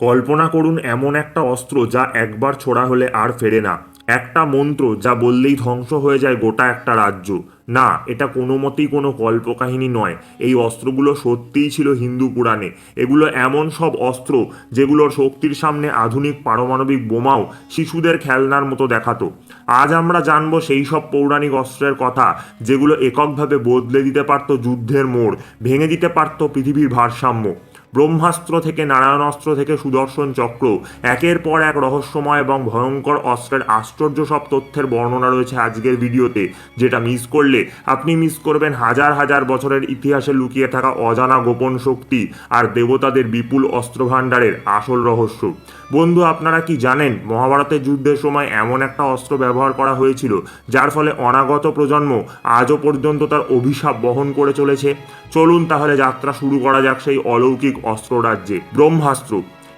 কল্পনা করুন এমন একটা অস্ত্র যা একবার ছোড়া হলে আর ফেরে না। একটা মন্ত্র যা বললেই ধ্বংস হয়ে যায় গোটা একটা রাজ্য। না, এটা কোনো মতেই কোনো কল্পকাহিনী নয়। এই অস্ত্রগুলো সত্যিই ছিল হিন্দু পুরাণে। এগুলো এমন সব অস্ত্র যেগুলোর শক্তির সামনে আধুনিক পারমাণবিক বোমাও শিশুদের খেলনার মতো দেখাতো। আজ আমরা জানব সেই সব পৌরাণিক অস্ত্রের কথা যেগুলো এককভাবে বদলে দিতে পারতো যুদ্ধের মোড়, ভেঙে দিতে পারতো পৃথিবীর ভারসাম্য। ব্রহ্মাস্ত্র থেকে, নারায়ণাস্ত্র থেকে সুদর্শন চক্র। একের পর এক রহস্যময় এবং ভয়ঙ্কর অস্ত্রের আশ্চর্য সব তথ্যের বর্ণনা রয়েছে আজকের ভিডিওতে, যেটা মিস করলে আপনি মিস করবেন হাজার হাজার বছরের ইতিহাসে লুকিয়ে থাকা অজানা গোপন শক্তি আর দেবতাদের বিপুল অস্ত্রভাণ্ডারের আসল রহস্য। বন্ধু, আপনারা কি জানেন, মহাভারতের যুদ্ধের সময় এমন একটা অস্ত্র ব্যবহার করা হয়েছিল, যার ফলে অনাগত প্রজন্ম আজও পর্যন্ত তার অভিশাপ বহন করে চলেছে? চলুন তাহলে যাত্রা শুরু করা যাক সেই অলৌকিক অস্ত্র রাজ্যে ব্রহ্মাস্ত্র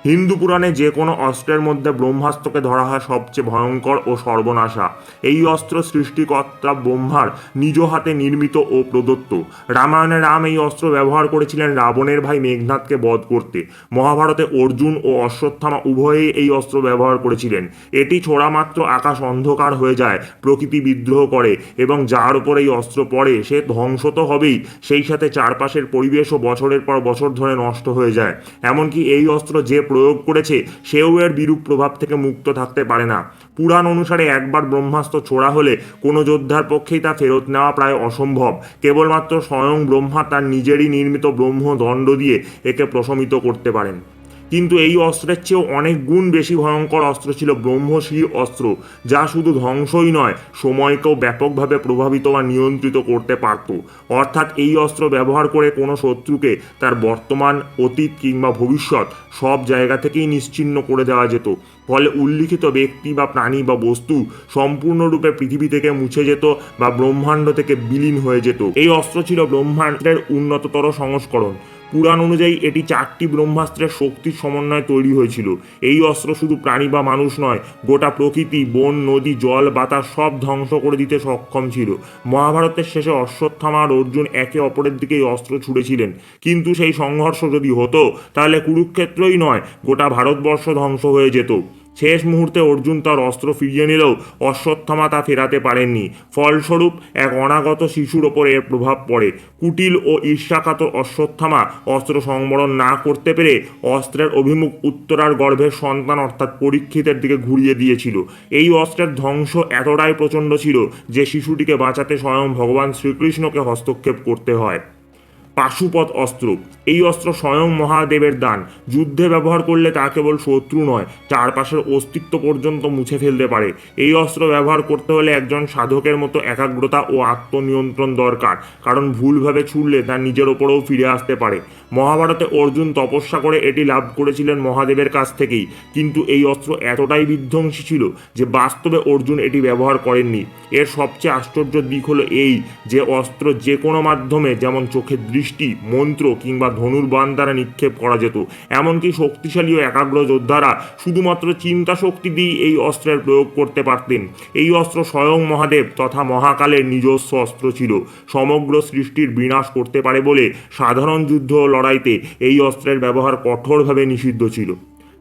হিন্দু পুরাণে যে কোনো অস্ত্রের মধ্যে ব্রহ্মাস্ত্রকে ধরা হয় সবচেয়ে ভয়ঙ্কর ও সর্বনাশা। এই অস্ত্র সৃষ্টিকর্তা ব্রহ্মার নিজ হাতে নির্মিত ও প্রদত্ত। রামায়ণে রাম এই অস্ত্র ব্যবহার করেছিলেন রাবণের ভাই মেঘনাথকে বধ করতে। মহাভারতে অর্জুন ও অশ্বত্থামা উভয়েই এই অস্ত্র ব্যবহার করেছিলেন। এটি ছোড়া মাত্র আকাশ অন্ধকার হয়ে যায়, প্রকৃতি বিদ্রোহ করে এবং যার উপর এই অস্ত্র পড়ে সে ধ্বংস তো হবেই, সেই সাথে চারপাশের পরিবেশও বছরের পর বছর ধরে নষ্ট হয়ে যায়। এমনকি এই অস্ত্র যে প্রয়োগ করেছে, সেও এর বিরূপ প্রভাব থেকে মুক্ত থাকতে পারে না। পুরাণ অনুসারে একবার ব্রহ্মাস্ত্র ছোড়া হলে কোনো যোদ্ধার পক্ষেই তা ফেরত নেওয়া প্রায় অসম্ভব। কেবলমাত্র স্বয়ং ব্রহ্মা তার নিজেরই নির্মিত ব্রহ্মদণ্ড দিয়ে একে প্রশমিত করতে পারেন। কিন্তু এই অস্ত্রের চেয়েও অনেক গুণ বেশি ভয়ঙ্কর অস্ত্র ছিল ব্রহ্মশির অস্ত্র, যা শুধু ধ্বংসই নয়, সময়কেও ব্যাপকভাবে প্রভাবিত বা নিয়ন্ত্রিত করতে পারত। অর্থাৎ এই অস্ত্র ব্যবহার করে কোনো শত্রুকে তার বর্তমান অতীত কিংবা ভবিষ্যৎ সব জায়গা থেকেই নিশ্চিহ্ন করে দেওয়া যেত। ফলে উল্লিখিত ব্যক্তি বা প্রাণী বা বস্তু সম্পূর্ণরূপে পৃথিবী থেকে মুছে যেত বা ব্রহ্মাণ্ড থেকে বিলীন হয়ে যেত। এই অস্ত্র ছিল ব্রহ্মাণ্ডের উন্নততর সংস্করণ। পুরাণ অনুযায়ী এটি চারটি ব্রহ্মাস্ত্রের শক্তির সমন্বয়ে তৈরি হয়েছিল। এই অস্ত্র শুধু প্রাণী বা মানুষ নয়, গোটা প্রকৃতি, বন, নদী, জল, বাতাস সব ধ্বংস করে দিতে সক্ষম ছিল। মহাভারতের শেষে অশ্বত্থামা আর অর্জুন একে অপরের দিকে এই অস্ত্র ছুড়েছিলেন। কিন্তু সেই সংঘর্ষ যদি হতো, তাহলে কুরুক্ষেত্রই নয়, গোটা ভারতবর্ষ ধ্বংস হয়ে যেত। শেষ মুহূর্তে অর্জুন তার অস্ত্র ফিরিয়ে নিলেও অশ্বত্থামা তা ফেরাতে পারেননি। ফলস্বরূপ, এক অনাগত শিশুর ওপর এর প্রভাব পড়ে। কুটিল ও ঈর্ষাকাতর অশ্বত্থামা অস্ত্র সংবরণ না করতে পেরে অস্ত্রের অভিমুখ উত্তরার গর্ভের সন্তান অর্থাৎ পরীক্ষিতের দিকে ঘুরিয়ে দিয়েছিল। এই অস্ত্রের ধ্বংস এতটাই প্রচণ্ড ছিল যে শিশুটিকে বাঁচাতে স্বয়ং ভগবান শ্রীকৃষ্ণকে হস্তক্ষেপ করতে হয়। পাশুপথ অস্ত্র। এই অস্ত্র স্বয়ং মহাদেবের দান। যুদ্ধে ব্যবহার করলে তা কেবল শত্রু নয়, চারপাশের অস্তিত্ব পর্যন্ত মুছে ফেলতে পারে। এই অস্ত্র ব্যবহার করতে হলে একজন সাধকের মতো একাগ্রতা ও আত্মনিয়ন্ত্রণ দরকার, কারণ ভুলভাবে ছুড়লে তার নিজের ওপরেও ফিরে আসতে পারে। মহাভারতে অর্জুন তপস্যা করে এটি লাভ করেছিলেন মহাদেবের কাছ থেকেই। কিন্তু এই অস্ত্র এতটাই বিধ্বংসী ছিল যে বাস্তবে অর্জুন এটি ব্যবহার করেননি। এর সবচেয়ে আশ্চর্য দিক হলো এই যে অস্ত্র যে কোনো মাধ্যমে যেমন চোখের দৃষ্টি, মন্ত্র কিংবা ধনুর্বাণ দ্বারা নিক্ষেপ করা যেত। এমনকি শক্তিশালী ও একাগ্র যোদ্ধারা শুধুমাত্র চিন্তা শক্তি দিয়ে এই অস্ত্রের প্রয়োগ করতে পারতেন। এই অস্ত্র স্বয়ং মহাদেব তথা মহাকালের নিজস্ব অস্ত্র ছিল। সমগ্র সৃষ্টির বিনাশ করতে পারে বলে সাধারণ যুদ্ধ ও লড়াইতে এই অস্ত্রের ব্যবহার কঠোরভাবে নিষিদ্ধ ছিল।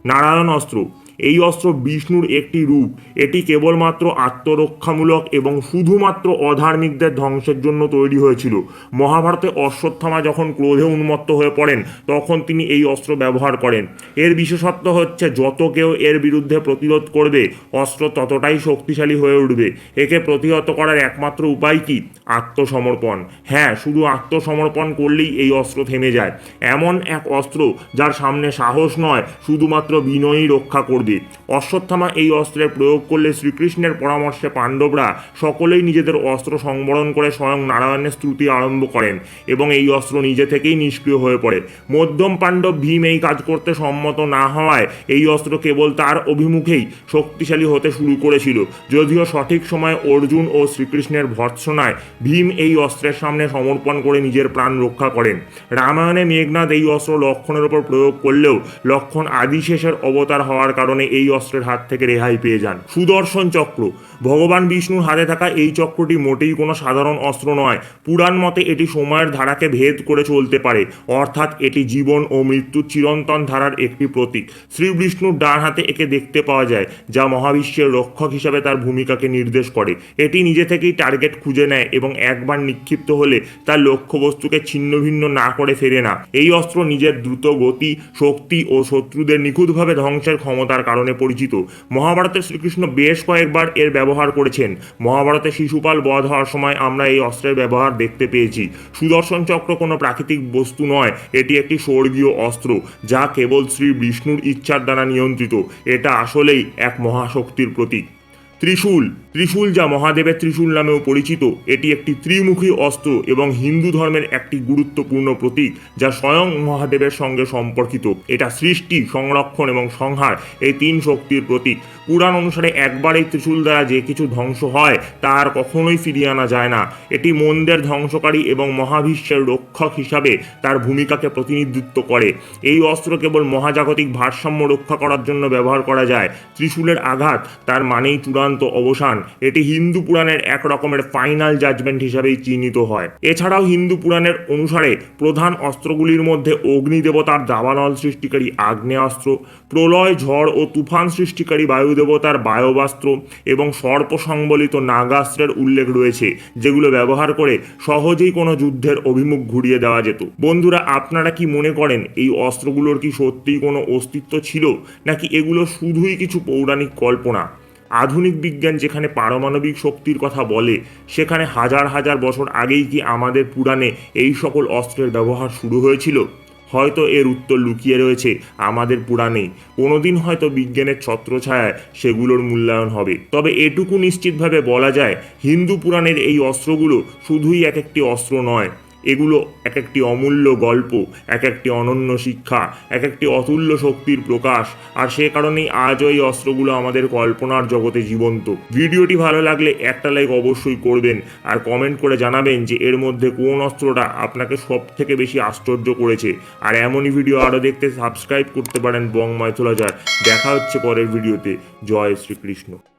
নারায়ণ অস্ত্র এই অস্ত্র বিষ্ণুর একটি রূপ। এটি কেবলমাত্র আত্মরক্ষামূলক এবং শুধুমাত্র অধার্মিকদের ধ্বংসের জন্য তৈরি হয়েছিল। মহাভারতে অশ্বত্থামা যখন ক্রোধে উন্মত্ত হয়ে পড়েন, তখন তিনি এই অস্ত্র ব্যবহার করেন। এর বিশেষত্ব হচ্ছে, যত কেউ এর বিরুদ্ধে প্রতিরোধ করবে, অস্ত্র ততটাই শক্তিশালী হয়ে উঠবে। একে প্রতিহত করার একমাত্র উপায় কি? আত্মসমর্পণ। হ্যাঁ শুধু আত্মসমর্পণ করলেই এই অস্ত্র থেমে যায়। এমন এক অস্ত্র যার সামনে সাহস নয়, শুধুমাত্র বিনয়ী রক্ষা করবে। অশ্বত্থামা এই অস্ত্রের প্রয়োগ করলে শ্রীকৃষ্ণের পরামর্শে পাণ্ডবরা সকলেই নিজেদের অস্ত্র সংবরণ করে স্বয়ং নারায়ণের স্তুতি আরম্ভ করেন এবং এই অস্ত্র নিজে থেকেই নিষ্ক্রিয় হয়ে পড়ে। মধ্যম পাণ্ডব ভীম এই কাজ করতে সম্মত না হওয়ায় এই অস্ত্র কেবল তার অভিমুখেই শক্তিশালী হতে শুরু করেছিল। যদিও সঠিক সময়ে অর্জুন ও শ্রীকৃষ্ণের ভর্ৎসনায় ভীম এই অস্ত্রের সামনে সমর্পণ করে নিজের প্রাণ রক্ষা করেন। রামায়ণে মেঘনাথ এই অস্ত্র লক্ষণের ওপর প্রয়োগ করলেও লক্ষণ আদিশেষের অবতার হওয়ার কারণে কারণে এই অস্ত্রের হাত থেকে রেহাই পেয়ে যান। সুদর্শন চক্র। ভগবান বিষ্ণুর হাতে থাকা এই চক্রটি মোটেই কোনো সাধারণ অস্ত্র নয়। পুরাণ মতে এটি সময়ের ধারাকে ভেদ করে চলতে পারে। অর্থাৎ এটি জীবন ও মৃত্যুর চিরন্তন ধারার একটি প্রতীক। শ্রী বিষ্ণুর ডান হাতে একে দেখতে পাওয়া যায়, যা মহাবিশ্বের রক্ষক হিসাবে তার ভূমিকাকে নির্দেশ করে। এটি নিজে থেকেই টার্গেট খুঁজে নেয় এবং একবার নিক্ষিপ্ত হলে তার লক্ষ্যবস্তুকে ছিন্নভিন্ন না করে ফেরে না। এই অস্ত্র নিজের দ্রুত গতি, শক্তি ও শত্রুদের নিখুঁতভাবে ধ্বংসের ক্ষমতার কারণে পরিচিত। মহাভারতে শ্রীকৃষ্ণ বেশ কয়েকবার এর ব্যবহার করেছেন। মহাভারতে শিশুপাল বধ হওয়ার সময় আমরা এই অস্ত্রের ব্যবহার দেখতে পেয়েছি। সুদর্শন চক্র কোনো প্রাকৃতিক বস্তু নয়, এটি একটি স্বর্গীয় অস্ত্র, যা কেবল শ্রী বিষ্ণুর ইচ্ছার দ্বারা নিয়ন্ত্রিত। এটা আসলেই এক মহাশক্তির প্রতীক। ত্রিশূল ত্রিশূল যা মহাদেবের ত্রিশূল নামেও পরিচিত, এটি একটি ত্রিমুখী অস্ত্র এবং হিন্দু ধর্মের একটি গুরুত্বপূর্ণ প্রতীক যা স্বয়ং মহাদেবের সঙ্গে সম্পর্কিত। এটা সৃষ্টি, সংরক্ষণ এবং সংহার এই তিন শক্তির প্রতীক। পুরাণ অনুসারে একবার এই ত্রিশূল দ্বারা যে কিছু ধ্বংস হয়, তা আর কখনোই ফিরিয়ে আনা যায় না। এটি মন্দের ধ্বংসকারী এবং মহাবিশ্বের রক্ষক হিসাবে তার ভূমিকাকে প্রতিনিধিত্ব করে। এই অস্ত্র কেবল মহাজাগতিক ভারসাম্য রক্ষা করার জন্য ব্যবহার করা যায়। ত্রিশূলের আঘাত তার মানেই চূড়ান্ত অবসান। এটি হিন্দু পুরাণের এক রকমের ফাইনাল জাজমেন্ট হিসাবেই চিহ্নিত হয়। এছাড়াও হিন্দু পুরাণের অনুসারে প্রধান অস্ত্রগুলির মধ্যে অগ্নি দেবতার দাবানল সৃষ্টিকারী আগ্নেয়াস্ত্র, প্রলয় ঝড় ও তুফান সৃষ্টিকারী বায়ুদেবতার বায়বাস্ত্র এবং সর্প সংবলিত নাগাস্ত্রের উল্লেখ রয়েছে, যেগুলো ব্যবহার করে সহজেই কোনো যুদ্ধের অভিমুখ ঘুরিয়ে দেওয়া যেত। বন্ধুরা, আপনারা কি মনে করেন এই অস্ত্রগুলোর কি সত্যিই কোনো অস্তিত্ব ছিল, নাকি এগুলো শুধুই কিছু পৌরাণিক কল্পনা? আধুনিক বিজ্ঞান যেখানে পারমাণবিক শক্তির কথা বলে, সেখানে হাজার হাজার বছর আগেই কি আমাদের পুরাণে এই সকল অস্ত্রের ব্যবহার শুরু হয়েছিল? হয়তো এর উত্তর লুকিয়ে রয়েছে আমাদের পুরাণেই কোনোদিন হয়তো বিজ্ঞানের ছত্রছায়ায় সেগুলোর মূল্যায়ন হবে। তবে এটুকু নিশ্চিতভাবে বলা যায়, হিন্দু পুরাণের এই অস্ত্রগুলো শুধুই এক একটি অস্ত্র নয়। এগুলো এক একটি অমূল্য গল্প এক একটি অনন্য শিক্ষা এক একটি অতুল্য শক্তির প্রকাশ, আর সে কারণেই আজও এই অস্ত্রগুলো আমাদের কল্পনার জগতে জীবন্ত। ভিডিওটি ভালো লাগলে একটা লাইক অবশ্যই করবেন, আর কমেন্ট করে জানাবেন যে এর মধ্যে কোন অস্ত্রটা আপনাকে সব থেকে বেশি আশ্চর্য করেছে। আর এমনই ভিডিও আরও দেখতে সাবস্ক্রাইব করতে পারেন বং মাইথোলজার। দেখা হচ্ছে পরের ভিডিওতে জয় শ্রীকৃষ্ণ।